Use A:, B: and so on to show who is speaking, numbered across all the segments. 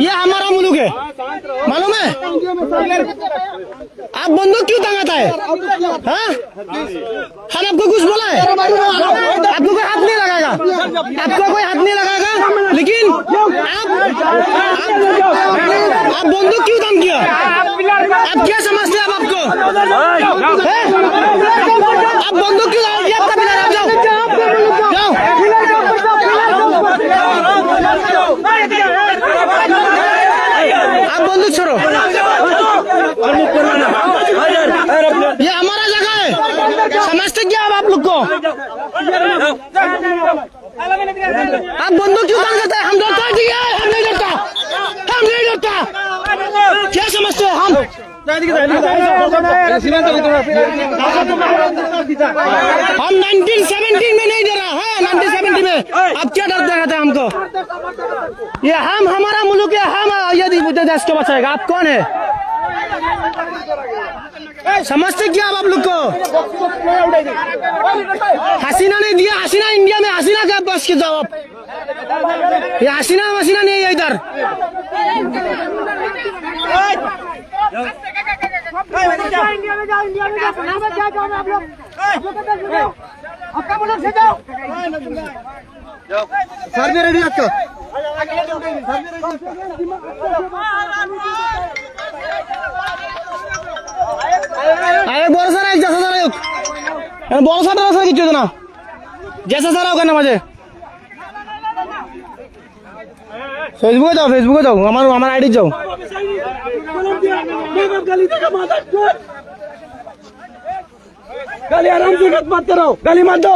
A: ये हमारा मुल्क है। मालूम है? आप बंदूक क्यों तंगाता है? हाँ? हम आपको कुछ बोला है? आपको कोई हाथ नहीं लगाएगा? आपको कोई हाथ नहीं लगाएगा? लेकिन आप आप, बंदूक क्यों दम किया? आप क्या समझते हैं आप आपको? आप बंदूक क्यों आपका आप छोड़ो। ये हमारा जगह है। समझते क्या आप, लोग को? आप बंदूक क्यों तंग करते हैं? हम डरता है हम नहीं डरता। हम नहीं डरता। क्या समझते हैं हम? हम 1970 में नहीं डरा है 1970 में। अब क्या डर दिखाते हैं हमको ये हम हमारा मुल्क है हम यदि देश को बचाएगा आप कौन है? समझते क्या आप, आप लोग को? हसीना नहीं दिया हसीना इंडिया में हसीना का बस के आप ये हसीना मसीना नहीं है इधर।
B: इंडिया में जाओ इंडिया में जाओ आप लोग आपका मुल्क से जाओ।
A: सर भी रेडी आपका আরে বড় স্যার এক জেসা স্যার হোক বড় স্যার স্যার কিছু না জেসা স্যার ওখানে মাঝে ফেসবুকে যাও ফেসবুকে যাও আমার আমার আইডি যাও
C: गाली आराम से मत मत करो गाली मत दो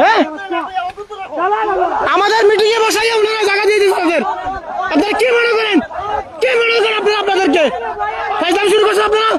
A: হ্যাঁ? আমাদের মিটিং এ বসাই ওনারা জায়গা দিয়ে দিচ্ছে ওদের আপনারা কি মনে করেন? কি মনে করেন আপনারা আপনাদেরকে? ফাইজাম শুরু করছেন আপনারা?